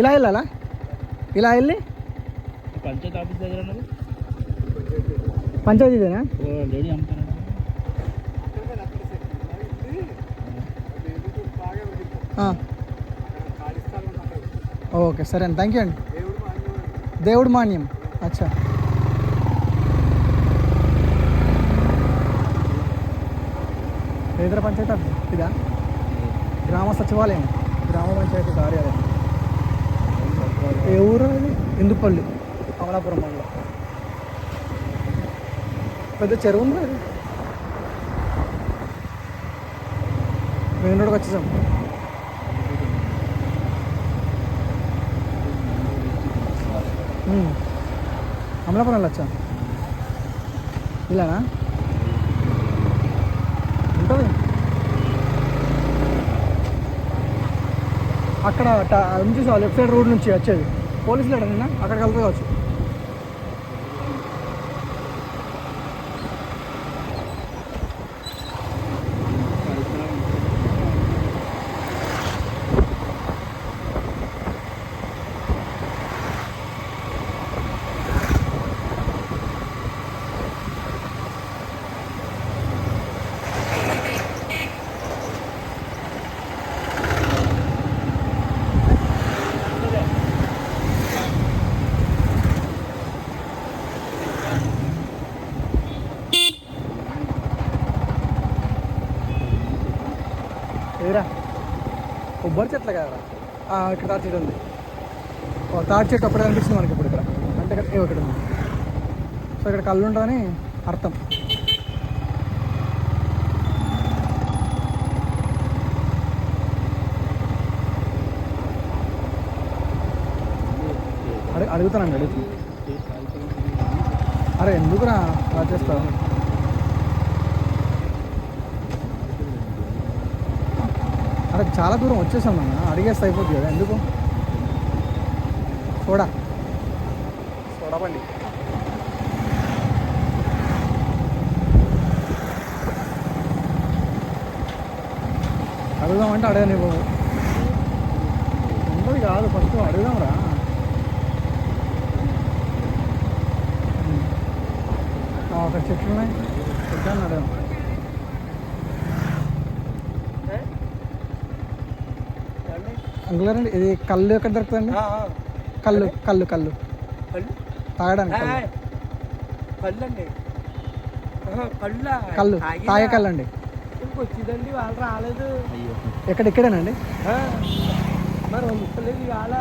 ఇలా వెళ్ళాలా? ఇలా వెళ్ళి? పంచాయతీ ఆఫీస్ దగ్గర పంచాయతీదేనా. ఓకే సరే అండి. థ్యాంక్ యూ అండి. దేవుడు మాన్యం. అచ్చా. ఇతర పంచాయతీ ఇదా? గ్రామ సచివాలయం. గ్రామ పంచాయతీ కార్యాలయం. ఏ ఊరు ఇది ఇందుపల్లి అమలాపురం మండలం. పెద్ద చెరువు ఉంది అది మేము కూడా వచ్చేసాం. అమలాపురం వెళ్ళొచ్చా? ఇలానా? ఉంటుంది. అక్కడ చూసి లెఫ్ట్ సైడ్ రోడ్ నుంచి వచ్చేది. పోలీసులు ఎక్కడ అక్కడికి వెళ్తా కావచ్చు. లేరా కొబ్బరి చెట్ల కదరా? ఇక్కడ తాటి చెట్టు ఉంది. ఓ, తాటి చెట్టు అప్పుడే కనిపిస్తుంది మనకి ఇప్పుడు ఇక్కడ. అంటే ఇక్కడ ఏ, ఇక్కడ ఉంది. సో ఇక్కడ కళ్ళు ఉంటుందని అర్థం. అడుగుతానండి. అడుగుతాను అరే ఎందుకురా? అలా చేస్తావు అరే చాలా దూరం వచ్చేసాం నాన్న అడిగేస్తే అయిపోద్ది కదా ఎందుకు సోడా సోడా బండి అడుగుదామంటే అడగా నీకు ఉండదు కాదు ఫస్ట్ అడుగుదాం రా అక్కడ చెట్లు ఉన్నాయి చెట్టు అడగాం అంగులరండి ఇది కళ్ళు ఎక్కడ దొరుకుతుందండి కళ్ళు కళ్ళు? కళ్ళు తాగడానికి కళ్ళు. కళ్ళండి. కళ్ళ? తాగే కళ్ళు అండి వచ్చిందండి? వాళ్ళు రాలేదు. ఎక్కడ ఇక్కడేనండి మరి ముక్కలేదు ఇవాళ.